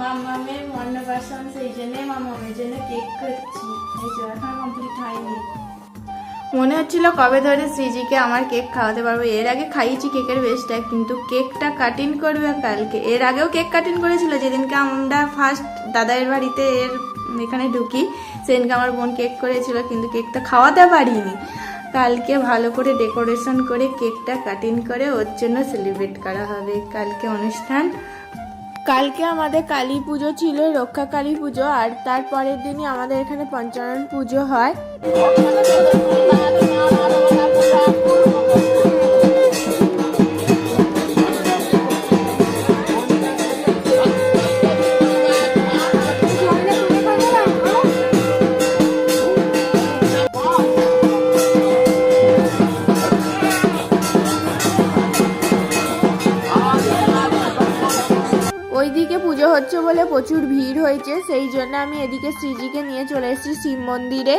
মামামের অন্নপ্রাশন সেই জন্য মামামের জন্য কেক করছি। এই যে এখন কমপ্লিট হয়নি। মনে হচ্ছিল কবে ধরে শ্রীজিকে আমার কেক খাওয়াতে পারব। এর আগে খাইয়েছি কেকের বেশটা কিন্তু কেকটা কাটিং করবে কালকে। এর আগেও কেক কাটিং করেছিল। যেদিনকে আমরা ফার্স্ট দাদার বাড়িতে এর এখানে ঢুকি, সেদিনকে আমার বোন কেক করেছিল, কিন্তু কেকটা খাওয়াতে পারিনি। কালকে ভালো করে ডেকোরেশন করে কেকটা কাটিং করে ওর জন্য সেলিব্রেট করা হবে। কালকে অনুষ্ঠান। কালকে আমাদের কালী পুজো ছিল, রক্ষা কালী পুজো, আর তারপরের দিনই আমাদের এখানে পঞ্চানন পুজো হয়। বলে প্রচুর ভিড় হয়েছে, সেই জন্য আমি এদিকে শ্রীজিকে নিয়ে চলে এসেছি শিব মন্দিরে।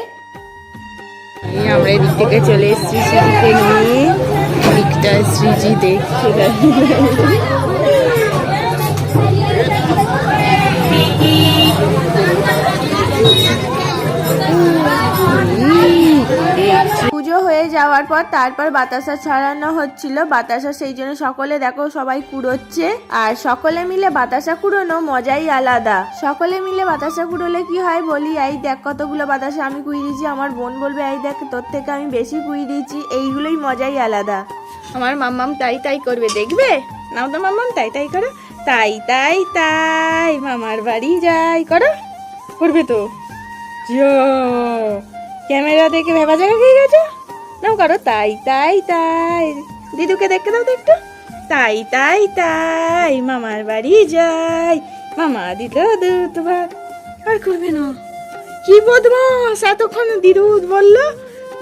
আমরা এদিক থেকে চলে এসেছি শ্রীজিকে নিয়ে। দিকটা শ্রীজি দেখছে যাওয়ার পর তারপর বাতাসা ছড়ানো হচ্ছিল। বাতাসা সেই জন্য সকলে দেখো সবাই কুড়োচ্ছে। আর সকলে মিলে বাতাসা কুড়োনো মজাই আলাদা। সকলে মিলে বাতাসা কুড়োলে কি হয় বলি? এই দেখ কতগুলো বাতাসা আমি কুই দিয়েছি আমার বোন বলবে, এই দেখ তোর থেকে আমি বেশি কুই দিয়েছি এইগুলোই মজাই আলাদা। আমার মাম্মাম তাই তাই করবে, দেখবে? নাও তো মাম্মাম, তাই তাই করো। তাই তাই তাই, মামার বাড়ি যাই। করো। করবে তো? ক্যামেরা দেখে ভেবা জায়গা খেয়ে গেছো? নাও করো, তাই তাই তাই। দিদুকে দেখতে দাও তো একটু। তাই তাই তাই, মামার বাড়ি যাই। মামা দিল দুধ ভাত। আর করবে না। কি বদমাস, এতক্ষণ দিদু বলল,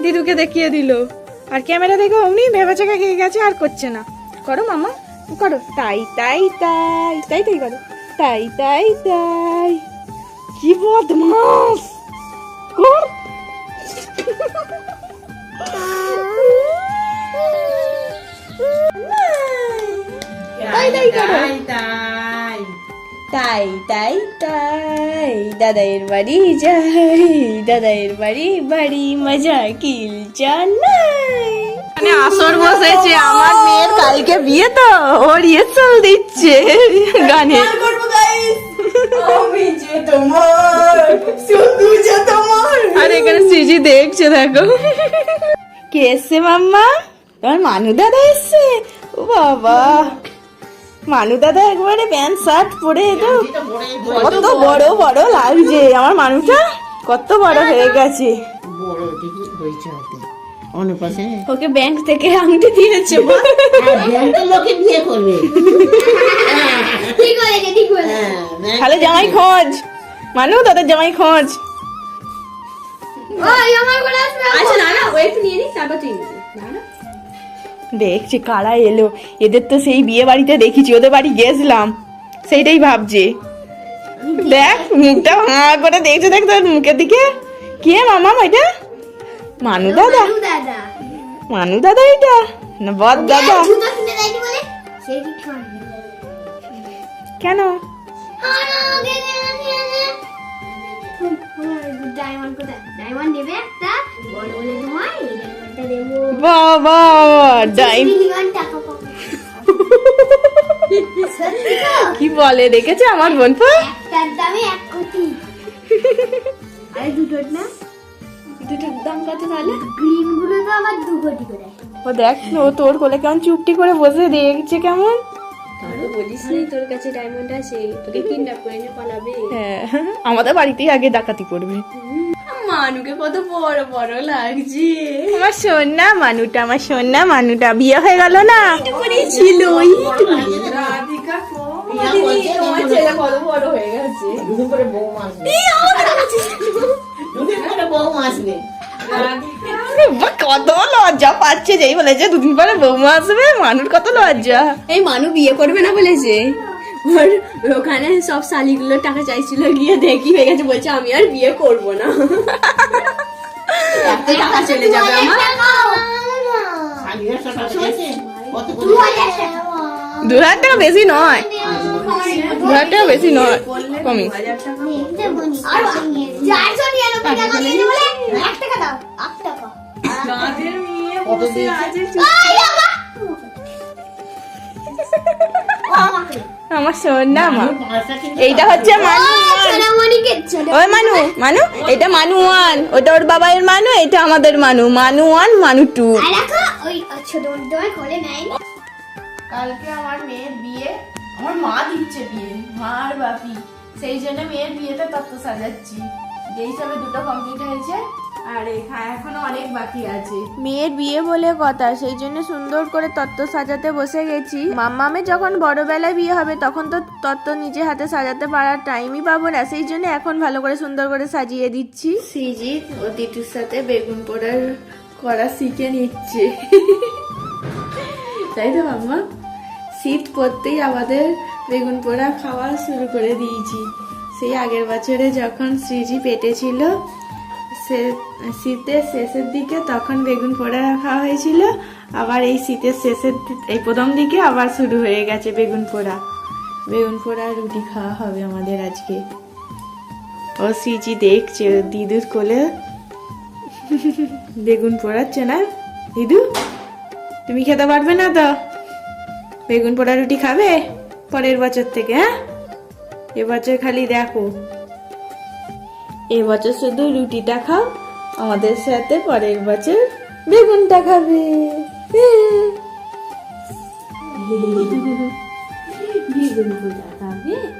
দিদুকে দেখিয়ে দিল। আর ক্যামেরা দেখে, অমনি ভেবা জায়গা খেয়ে গেছে, আর করছে না। করো, মামা, করো। তাই তাই তাই তাই তাই করো। তাই তাই তাই। কি বদমাস! কর। তাই তাই করো তাই তাই তাই। দাদাইয়ের বাড়ি যাই দাদাইয়ের বাড়ি বাড়ি মজা কিল জানাই। মানে আসর বসেছে আমার মেয়ের কালকে বিয়ে তো ওর রিহার্সাল দিচ্ছে গানে। আর এখানে শ্রীজি দেখছে দেখো। কে এসছে মাম্মা? তোমার মানু দাদা এসছে। ও বাবা। মানু দাদা একবারে প্যান্ট শার্ট পরে তো কত বড়। বড় লাগছে। আমার মানুটা কত বড় হয়ে গেছে। ওকে ব্যাংক থেকে আংটি দিয়েছে। লোকে বিয়ে করবে। ঠিক ঠিক হ্যাঁ তাহলে জামাই খোঁজ। মানু দাদার জামাই খোঁজ। আচ্ছা না না একটু নিয়ে নিস তারপর না দেখছি কারা এলো। এদের তো সেই বিয়ে বাড়িতে দেখেছি ওদের বাড়ি গেছিলাম। সেইটাই ভাবছি। দেখ মুখটা হাঁ করে দেখছে দেখ তোর মুখের দিকে। কে মামা এটা? মানু দাদা? মানু দাদা। এটা? না বদ দাদা। কিনে? ডায়মন্ড কোথায়? ডায়মন্ড নেবে একটা বড় বলে দেবো বাবা কি বলে দেখেছে আমার বোন পা একটার দামে এক কোটি। আরে দুটোর না? দুটোর দাম কত তাহলে? গ্রিনগুলো তো আবার দু কোটি করে। ও দেখ ও তোর কোলে কেমন চুপটি করে বসে দেখছে কেমন। বলিস তোর কাছে ডায়মন্ড আছে তোকে কিডন্যাপ করে নিয়ে পালাবে। হ্যাঁ আমাদের বাড়িতেই আগে ডাকাতি করবে। মানুকে কত বড় বড় লাগছে। আমার সোনা মানুটা আমার সোনা মানুটা বিয়ে হয়ে গেল না। ছিল কত হয়ে আসবে বাহ, কত লজ্জা পাচ্ছে যেই বলেছে দুদিন পরে বৌমা আসবে মানুষ কত লজ্জা। এই মানু বিয়ে করবে না বলেছে? ওর ওখানে সব শালিগুলো টাকা চাইছিল গিয়ে দেখি হয়ে গেছে বলছে আমি আর বিয়ে করব না। এত টাকা চলে যাবে আমার? দু হাজার টাকা। বেশি নয়। দু হাজার টাকা বেশি নয়। খাওয়ার ঘোরাটাও বেশি কমই দেবো নি। আমার সোনা মা এইটা হচ্ছে মানু ওই মানু মানু এটা মানু ওয়ান। ওটা ওর বাবার মানু এটা আমাদের মানু। মানু ওয়ান মানু টু। আর রাখো, ওই ছোট তোমার কোলে নেয় কালকে আমার মেয়ের বিয়ে আমার মা দিচ্ছে বিয়ে মা আর বাপি। সেই জন্য মেয়ের বিয়েতে তত্ত্ব সাজাচ্ছি। যেই হিসাবে দুটো কমপ্লিট হয়েছে আর এখা- এখনও অনেক বাকি আছে। মেয়ের বিয়ে বলে কথা সেই জন্য সুন্দর করে তত্ত্ব সাজাতে বসে গেছি। মাম্মামে যখন বড়বেলায় বিয়ে হবে তখন তো তত্ত্ব নিজে হাতে সাজাতে পারার টাইমই পাবো না। সেই জন্য এখন ভালো করে সুন্দর করে সাজিয়ে দিচ্ছি। সিজিৎ ও দিটুর সাথে বেগুন পোড়ার করা শিখে নিচ্ছে। তাই তো মাম্মা? শীত পড়তেই আমাদের বেগুন পোড়া খাওয়া শুরু করে দিয়েছি। সেই আগের বছরে যখন শ্রীজি পেটে ছিল শীতের শেষের দিকে তখন বেগুন পোড়া রাখা হয়েছিল। আবার এই শীতের শেষের এই প্রথম দিকে আবার শুরু হয়ে গেছে বেগুন পোড়া বেগুন পোড়া রুটি খাওয়া হবে আমাদের আজকে। ও সিজি দেখছে দিদুর কোলে। বেগুন পোড়াচ্ছে না? দিদু, তুমি খেতে পারবে না তো? বেগুন পোড়া রুটি খাবে? পরের বছর থেকে হ্যাঁ? এবছর খালি দেখো। এবছর শুধু রুটিটা খাও আমাদের সাথে পরের বছর বেগুনটা খাবে বেগুন খাবে